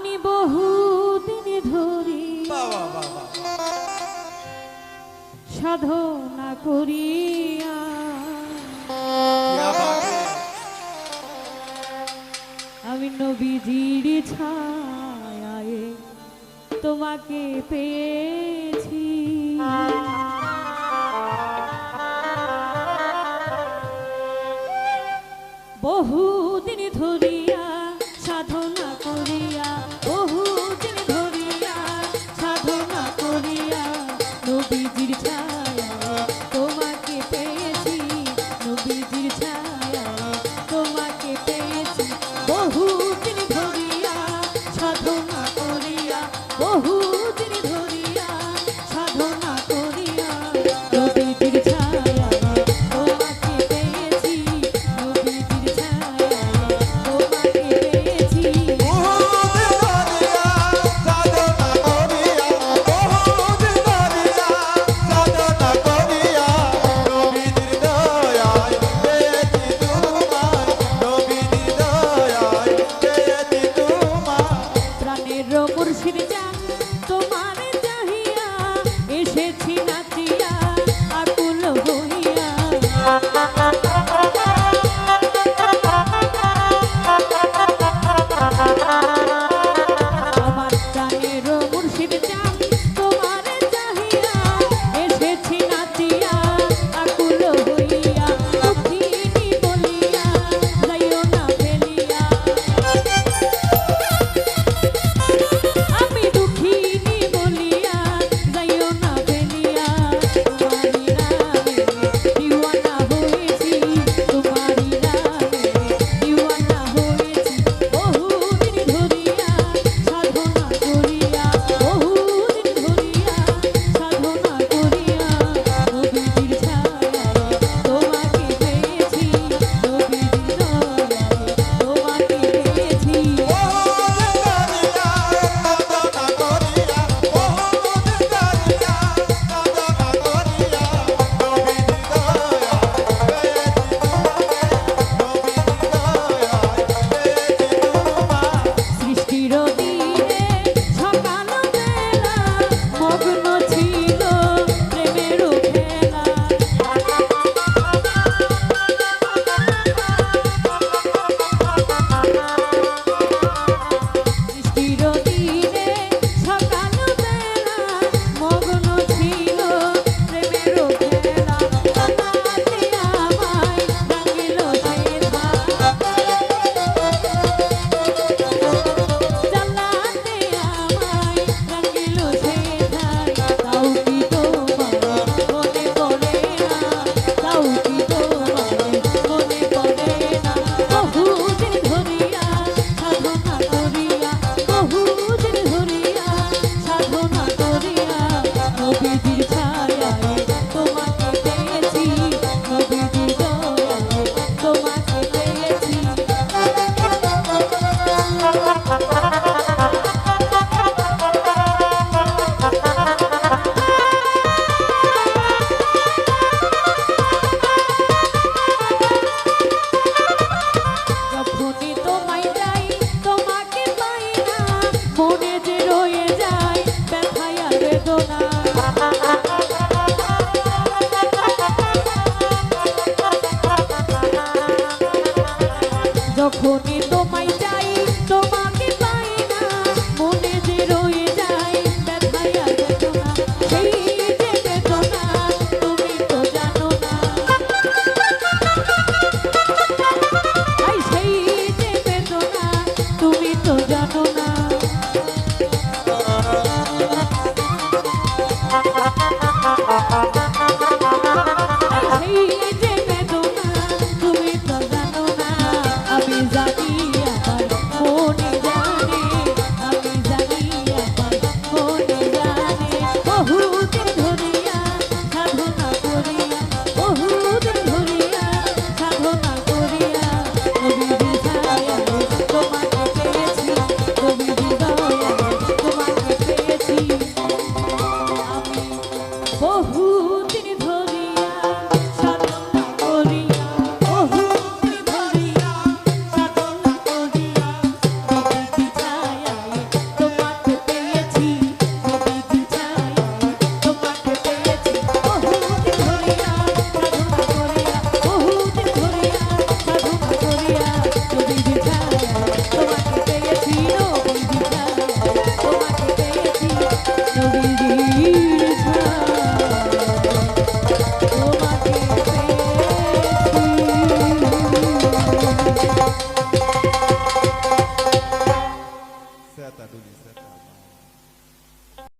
আমি বহুদিন ধরি সাধনা করিয়া আমি নবীজির ছায় তোমাকে পেয়ে Música যখনই